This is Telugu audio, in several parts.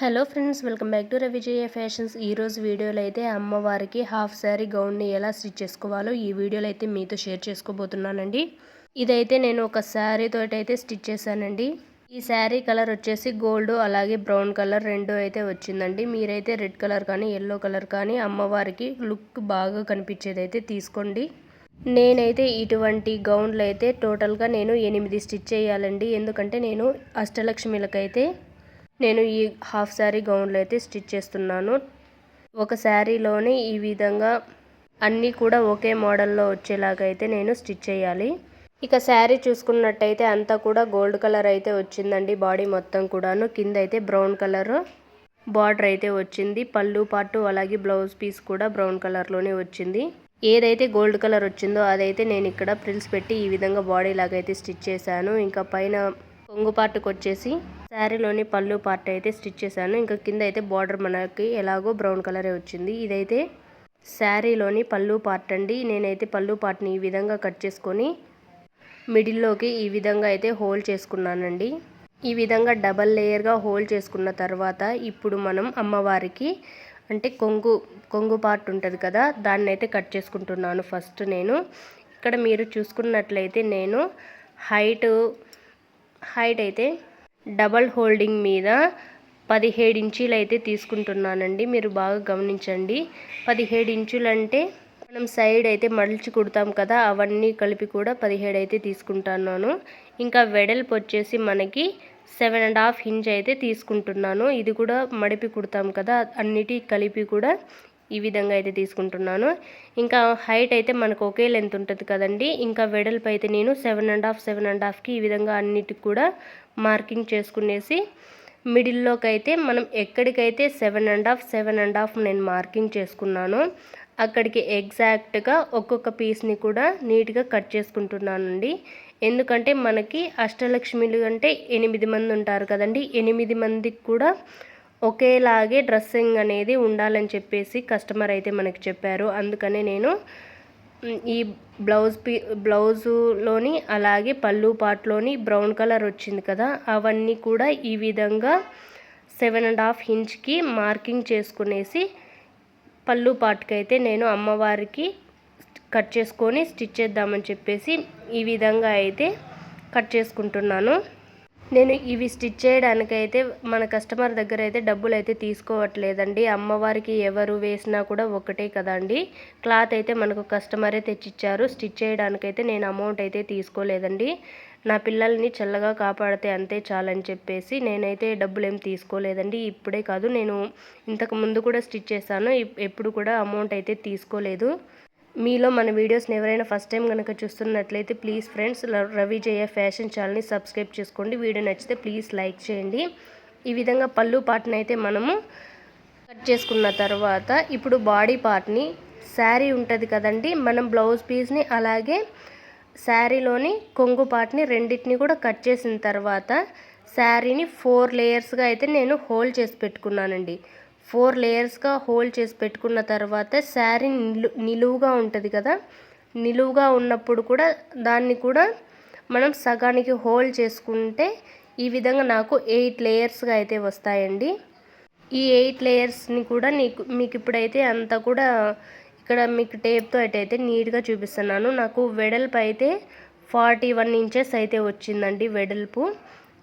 Hello friends welcome back to Ravijaya fashions. ఈరోజు వీడియోలో అయితే అమ్మవారికి హాఫ్ శారీ గౌన్ని ఎలా స్టిచ్ చేసుకోవాలో ఈ వీడియోలో అయితే మీతో షేర్ చేసుకోబోతున్నానండి. ఇదైతే నేను ఒక శారీతో అయితే స్టిచ్ చేశానండి. ఈ శారీ కలర్ వచ్చేసి గోల్డ్ అలాగే బ్రౌన్ కలర్ రెండు అయితే వచ్చిందండి. మీరైతే రెడ్ కలర్ కానీ ఎల్లో కలర్ కానీ అమ్మవారికి లుక్ బాగా కనిపించేది అయితే తీసుకోండి. నేనైతే ఇటువంటి గౌన్లు అయితే టోటల్గా నేను ఎనిమిది స్టిచ్ చేయాలండి. ఎందుకంటే నేను అష్టలక్ష్మిలకైతే నేను ఈ హాఫ్ శారీ గౌన్లు అయితే స్టిచ్ చేస్తున్నాను. ఒక శారీలోని ఈ విధంగా అన్నీ కూడా ఒకే మోడల్లో వచ్చేలాగా అయితే నేను స్టిచ్ చేయాలి. ఇక శారీ చూసుకున్నట్టయితే అంతా కూడా గోల్డ్ కలర్ అయితే వచ్చిందండి బాడీ మొత్తం కూడాను. కింద అయితే బ్రౌన్ కలర్ బార్డర్ అయితే వచ్చింది. పళ్ళు పాటు అలాగే బ్లౌజ్ పీస్ కూడా బ్రౌన్ కలర్లోనే వచ్చింది. ఏదైతే గోల్డ్ కలర్ వచ్చిందో అదైతే నేను ఇక్కడ ప్రిల్స్ పెట్టి ఈ విధంగా బాడీ లాగా అయితే స్టిచ్ చేశాను. ఇంకా పైన కొంగు పార్ట్కి వచ్చేసి శారీలోని పళ్ళు పార్ట్ అయితే స్టిచ్ చేశాను. ఇంకా కింద అయితే బార్డర్ మనకి ఎలాగో బ్రౌన్ కలరే వచ్చింది. ఇదైతే శారీలోని పళ్ళు పార్ట్ అండి. నేనైతే పళ్ళు పార్ట్ని ఈ విధంగా కట్ చేసుకొని మిడిల్లోకి ఈ విధంగా అయితే హోల్డ్ చేసుకున్నానండి. ఈ విధంగా డబల్ లేయర్గా హోల్డ్ చేసుకున్న తర్వాత ఇప్పుడు మనం అమ్మవారికి అంటే కొంగు కొంగు పార్ట్ ఉంటుంది కదా దాన్ని అయితే కట్ చేసుకుంటున్నాను ఫస్ట్ నేను. ఇక్కడ మీరు చూసుకున్నట్లయితే నేను హైట్ హైట్ అయితే డబల్ హోల్డింగ్ మీద పదిహేడు ఇంచులు అయితే తీసుకుంటున్నానండి. మీరు బాగా గమనించండి. పదిహేడు ఇంచులు అంటే మనం సైడ్ అయితే మడిచి కుడతాం కదా అవన్నీ కలిపి కూడా పదిహేడు అయితే తీసుకుంటున్నాను. ఇంకా వెడల్పు వచ్చేసి మనకి సెవెన్ అండ్ హాఫ్ ఇంచ్ అయితే తీసుకుంటున్నాను. ఇది కూడా మడిపి కుడతాం కదా అన్నిటి కలిపి కూడా ఈ విధంగా అయితే తీసుకుంటున్నాను. ఇంకా హైట్ అయితే మనకు ఒకే లెంత్ ఉంటుంది కదండి. ఇంకా వెడల్పు అయితే నేను seven and half seven and హాఫ్కి ఈ విధంగా అన్నిటికి కూడా మార్కింగ్ చేసుకునేసి మిడిల్లోకి అయితే మనం ఎక్కడికైతే seven and half seven and half నేను మార్కింగ్ చేసుకున్నాను అక్కడికి ఎగ్జాక్ట్గా ఒక్కొక్క పీస్ని కూడా నీట్గా కట్ చేసుకుంటున్నానండి. ఎందుకంటే మనకి అష్టలక్ష్మిలు అంటే ఎనిమిది మంది ఉంటారు కదండి. ఎనిమిది మందికి కూడా ఒకేలాగే డ్రెస్సింగ్ అనేది ఉండాలని చెప్పేసి కస్టమర్ అయితే మనకి చెప్పారు. అందుకనే నేను ఈ బ్లౌజ్ పీ బ్లౌజులోని అలాగే పళ్ళు పాట్లోని బ్రౌన్ కలర్ వచ్చింది కదా అవన్నీ కూడా ఈ విధంగా సెవెన్ అండ్ హాఫ్ ఇంచ్కి మార్కింగ్ చేసుకునేసి పళ్ళు పాటుకి నేను అమ్మవారికి కట్ చేసుకొని స్టిచ్ చేద్దామని చెప్పేసి ఈ విధంగా అయితే కట్ చేసుకుంటున్నాను. నేను ఇవి స్టిచ్ చేయడానికైతే మన కస్టమర్ దగ్గర అయితే డబ్బులు అయితే తీసుకోవట్లేదండి. అమ్మవారికి ఎవరు వేసినా కూడా ఒకటే కదండి. క్లాత్ అయితే మనకు కస్టమరే తెచ్చిచ్చారు. స్టిచ్ చేయడానికైతే నేను అమౌంట్ అయితే తీసుకోలేదండి. నా పిల్లల్ని చల్లగా కాపాడితే అంతే చాలని చెప్పేసి నేనైతే డబ్బులు ఏం తీసుకోలేదండి. ఇప్పుడే కాదు నేను ఇంతకు ముందు కూడా స్టిచ్ చేశాను. ఎప్పుడు కూడా అమౌంట్ అయితే తీసుకోలేదు. మీలో మన వీడియోస్ని ఎవరైనా ఫస్ట్ టైం కనుక చూస్తున్నట్లయితే please friends Ravi Jaya fashion ఛానల్ని సబ్స్క్రైబ్ చేసుకోండి. వీడియో నచ్చితే ప్లీజ్ లైక్ చేయండి. ఈ విధంగా పళ్ళు పార్ట్ని అయితే మనము కట్ చేసుకున్న తర్వాత ఇప్పుడు బాడీ పార్ట్ని శారీ ఉంటుంది కదండి మనం బ్లౌజ్ పీస్ని అలాగే శారీలోని కొంగు పార్ట్ని రెండింటిని కూడా కట్ చేసిన తర్వాత శారీని ఫోర్ లేయర్స్గా అయితే నేను హోల్డ్ చేసి పెట్టుకున్నానండి. ఫోర్ లేయర్స్గా హోల్డ్ చేసి పెట్టుకున్న తర్వాత శారీ నిలు నిలువుగా ఉంటుంది కదా? నిలువుగా ఉన్నప్పుడు కూడా దాన్ని కూడా మనం సగానికి హోల్డ్ చేసుకుంటే ఈ విధంగా నాకు ఎయిట్ లేయర్స్గా అయితే వస్తాయండి. ఈ ఎయిట్ లేయర్స్ని కూడా నీకు మీకు ఇప్పుడైతే అంతా కూడా ఇక్కడ మీకు టేప్తో అయితే నీట్గా చూపిస్తున్నాను. నాకు వెడల్పు అయితే ఫార్టీ వన్ ఇంచెస్ అయితే వచ్చిందండి వెడల్పు.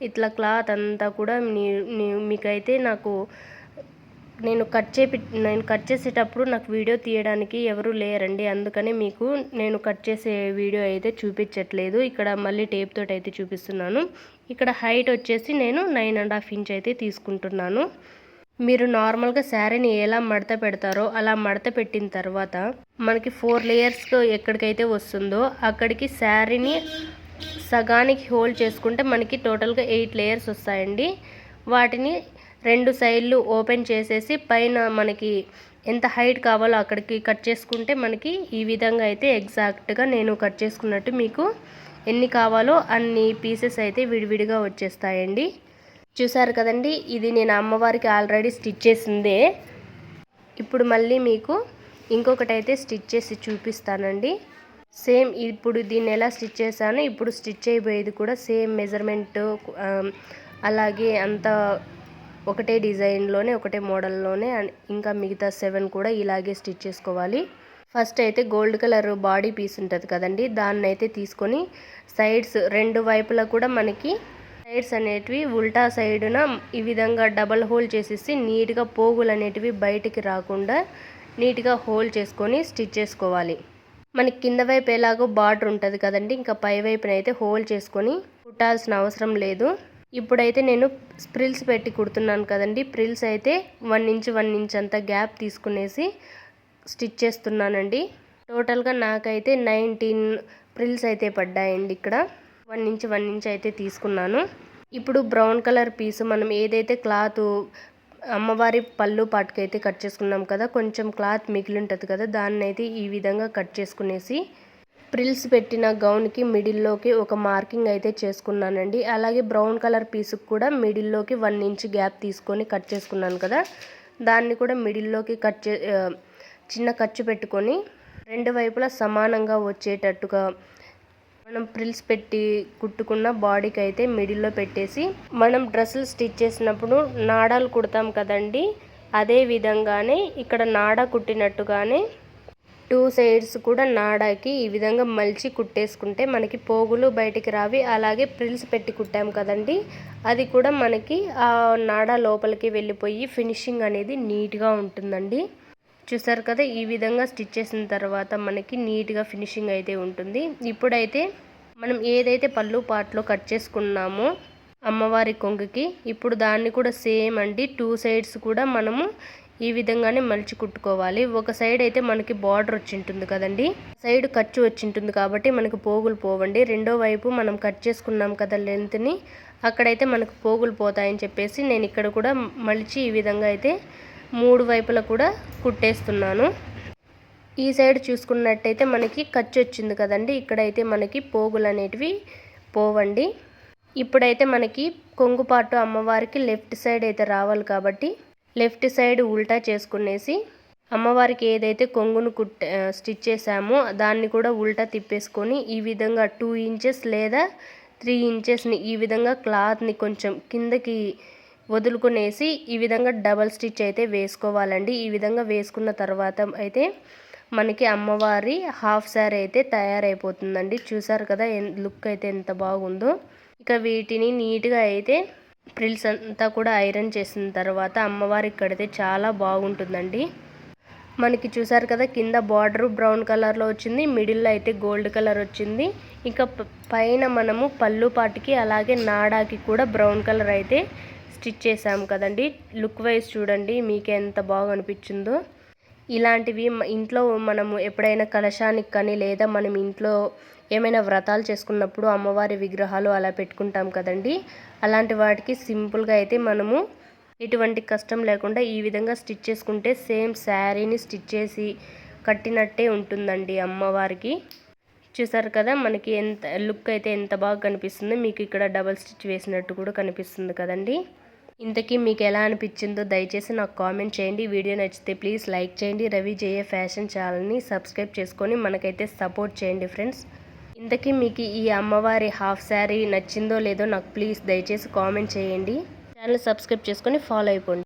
ఇట్లా క్లాత్ అంతా కూడా మీకైతే నాకు నేను కట్ చేపి నేను కట్ చేసేటప్పుడు నాకు వీడియో తీయడానికి ఎవరు లేరండి. అందుకని మీకు నేను కట్ చేసే వీడియో అయితే చూపించట్లేదు. ఇక్కడ మళ్ళీ టేప్ తోటి అయితే చూపిస్తున్నాను. ఇక్కడ హైట్ వచ్చేసి నేను నైన్ అండ్ హాఫ్ ఇంచ్ అయితే తీసుకుంటున్నాను. మీరు నార్మల్గా శారీని ఎలా మడత పెడతారో అలా మడత పెట్టిన తర్వాత మనకి ఫోర్ లేయర్స్ ఎక్కడికైతే వస్తుందో అక్కడికి శారీని సగానికి హోల్డ్ చేసుకుంటే మనకి టోటల్గా ఎయిట్ లేయర్స్ వస్తాయండి. వాటిని రెండు సైడ్లు ఓపెన్ చేసేసి పైన మనకి ఎంత హైట్ కావాలో అక్కడికి కట్ చేసుకుంటే మనకి ఈ విధంగా అయితే ఎగ్జాక్ట్గా నేను కట్ చేసుకున్నట్టు మీకు ఎన్ని కావాలో అన్ని పీసెస్ అయితే విడివిడిగా వచ్చేస్తాయండి. చూసారు కదండి ఇది నేను అమ్మవారికి ఆల్రెడీ స్టిచ్ చేసిందే. ఇప్పుడు మళ్ళీ మీకు ఇంకొకటి అయితే స్టిచ్ చేసి చూపిస్తానండి. సేమ్ ఇప్పుడు దీన్ని ఎలా స్టిచ్ చేశాను ఇప్పుడు స్టిచ్ అయిపోయేది కూడా సేమ్ మెజర్మెంట్ అలాగే అంత ఒకటే డిజైన్లోనే ఒకటే మోడల్లోనే ఇంకా మిగతా సెవెన్ కూడా ఇలాగే స్టిచ్ చేసుకోవాలి. ఫస్ట్ అయితే గోల్డ్ కలర్ బాడీ పీస్ ఉంటుంది కదండి దాన్ని అయితే తీసుకొని సైడ్స్ రెండు వైపులా కూడా మనకి సైడ్స్ అనేటివి ఉల్టా సైడున ఈ విధంగా డబల్ హోల్ చేసేసి నీట్గా పోగులు అనేటివి బయటికి రాకుండా నీట్గా హోల్ చేసుకొని స్టిచ్ చేసుకోవాలి. మనకి కింద వైపు ఎలాగో బార్డర్ ఉంటుంది కదండి ఇంకా పై వైపున అయితే హోల్ చేసుకొని కుట్టాల్సిన అవసరం లేదు. ఇప్పుడైతే నేను స్ప్రిల్స్ పెట్టి కుడుతున్నాను కదండి. ప్రిల్స్ అయితే వన్ ఇంచ్ వన్ ఇంచ్ అంత గ్యాప్ తీసుకునేసి స్టిచ్ చేస్తున్నానండి. టోటల్గా నాకైతే నైన్టీన్ ప్రిల్స్ అయితే పడ్డాయండి ఇక్కడ. వన్ ఇంచ్ వన్ ఇంచ్ అయితే తీసుకున్నాను. ఇప్పుడు బ్రౌన్ కలర్ పీస్ మనం ఏదైతే క్లాత్ అమ్మవారి పళ్ళు పాటుకైతే కట్ చేసుకున్నాం కదా కొంచెం క్లాత్ మిగిలి ఉంటుంది కదా దాన్ని అయితే ఈ విధంగా కట్ చేసుకునేసి ప్రిల్స్ పెట్టిన గౌన్కి మిడిల్లోకి ఒక మార్కింగ్ అయితే చేసుకున్నానండి. అలాగే బ్రౌన్ కలర్ పీస్కి కూడా మిడిల్లోకి వన్ ఇంచ్ గ్యాప్ తీసుకొని కట్ చేసుకున్నాను కదా. దాన్ని కూడా మిడిల్లోకి కట్ చే చిన్న ఖర్చు పెట్టుకొని రెండు వైపులా సమానంగా వచ్చేటట్టుగా మనం ప్రిల్స్ పెట్టి కుట్టుకున్న బాడీకి అయితే మిడిల్లో పెట్టేసి మనం డ్రెస్సులు స్టిచ్ చేసినప్పుడు నాడాలు కుడతాం కదండి. అదే విధంగానే ఇక్కడ నాడ కుట్టినట్టుగానే టూ సైడ్స్ కూడా నాడాకి ఈ విధంగా మలిచి కుట్టేసుకుంటే మనకి పోగులు బయటికి రావి అలాగే ప్రిల్స్ పెట్టి కుట్టాం కదండి. అది కూడా మనకి ఆ నాడ లోపలికి వెళ్ళిపోయి ఫినిషింగ్ అనేది నీట్గా ఉంటుందండి. చూసారు కదా ఈ విధంగా స్టిచ్ చేసిన తర్వాత మనకి నీట్గా ఫినిషింగ్ అయితే ఉంటుంది. ఇప్పుడైతే మనం ఏదైతే పళ్ళు పాటలో కట్ చేసుకున్నామో అమ్మవారి కొంగుకి ఇప్పుడు దాన్ని కూడా సేమ్ అండి. టూ సైడ్స్ కూడా మనము ఈ విధంగానే మలిచి కుట్టుకోవాలి. ఒక సైడ్ అయితే మనకి బార్డర్ వచ్చింటుంది కదండి. సైడ్ ఖర్చు వచ్చింటుంది కాబట్టి మనకు పోగులు పోవండి. రెండో వైపు మనం కట్ చేసుకున్నాం కదా లెంత్ని అక్కడైతే మనకు పోగులు పోతాయని చెప్పేసి నేను ఇక్కడ కూడా మలిచి ఈ విధంగా అయితే మూడు వైపులా కూడా కుట్టేస్తున్నాను. ఈ సైడ్ చూసుకున్నట్టయితే మనకి ఖర్చు వచ్చింది కదండి. ఇక్కడైతే మనకి పోగులు అనేటివి పోవండి. ఇప్పుడైతే మనకి కొంగుపాటు అమ్మవారికి లెఫ్ట్ సైడ్ అయితే రావాలి కాబట్టి లెఫ్ట్ సైడ్ ఉల్టా చేసుకునేసి అమ్మవారికి ఏదైతే కొంగును కుట్ స్టిచ్ చేసామో దాన్ని కూడా ఉల్టా తిప్పేసుకొని ఈ విధంగా టూ ఇంచెస్ లేదా త్రీ ఇంచెస్ని ఈ విధంగా క్లాత్ని కొంచెం కిందకి వదులుకునేసి ఈ విధంగా డబల్ స్టిచ్ అయితే వేసుకోవాలండి. ఈ విధంగా వేసుకున్న తర్వాత అయితే మనకి అమ్మవారి హాఫ్ శారీ అయితే తయారైపోతుందండి. చూసారు కదా లుక్ అయితే ఎంత బాగుందో. ఇక వీటిని నీట్గా అయితే ప్రిల్స్ అంతా కూడా ఐరన్ చేసిన తర్వాత అమ్మవారికి కడితే చాలా బాగుంటుందండి. మనకి చూసారు కదా కింద బార్డర్ బ్రౌన్ కలర్లో వచ్చింది మిడిల్లో అయితే గోల్డ్ కలర్ వచ్చింది. ఇంకా పైన మనము పళ్ళు పాటికి అలాగే నాడాకి కూడా బ్రౌన్ కలర్ అయితే స్టిచ్ చేసాము కదండి. లుక్ వైజ్ చూడండి మీకు ఎంత బాగా అనిపించిందో ఇలాంటివి ఇంట్లో మనము ఎప్పుడైనా కలశానికి కానీ లేదా మనం ఇంట్లో ఏమైనా వ్రతాలు చేసుకున్నప్పుడు అమ్మవారి విగ్రహాలు అలా పెట్టుకుంటాం కదండి. అలాంటి వాటికి సింపుల్గా అయితే మనము ఎటువంటి కష్టం లేకుండా ఈ విధంగా స్టిచ్ చేసుకుంటే సేమ్ శారీని స్టిచ్ చేసి కట్టినట్టే ఉంటుందండి అమ్మవారికి. చూసారు కదా మనకి ఎంత లుక్ అయితే ఎంత బాగా కనిపిస్తుందో మీకు ఇక్కడ డబల్ స్టిచ్ వేసినట్టు కూడా కనిపిస్తుంది కదండి. ఇంతకీ మీకు ఎలా అనిపించిందో దయచేసి నాకు కామెంట్ చేయండి. వీడియో నచ్చితే ప్లీజ్ లైక్ చేయండి. రవి జయ ఫ్యాషన్ ఛానల్ని సబ్స్క్రైబ్ చేసుకొని మనకైతే సపోర్ట్ చేయండి ఫ్రెండ్స్. ఇంతకీ మీకు ఈ అమ్మవారి హాఫ్ శారీ నచ్చిందో లేదో నాకు ప్లీజ్ దయచేసి కామెంట్ చేయండి. ఛానల్ సబ్స్క్రైబ్ చేసుకొని ఫాలో అయిపోండి.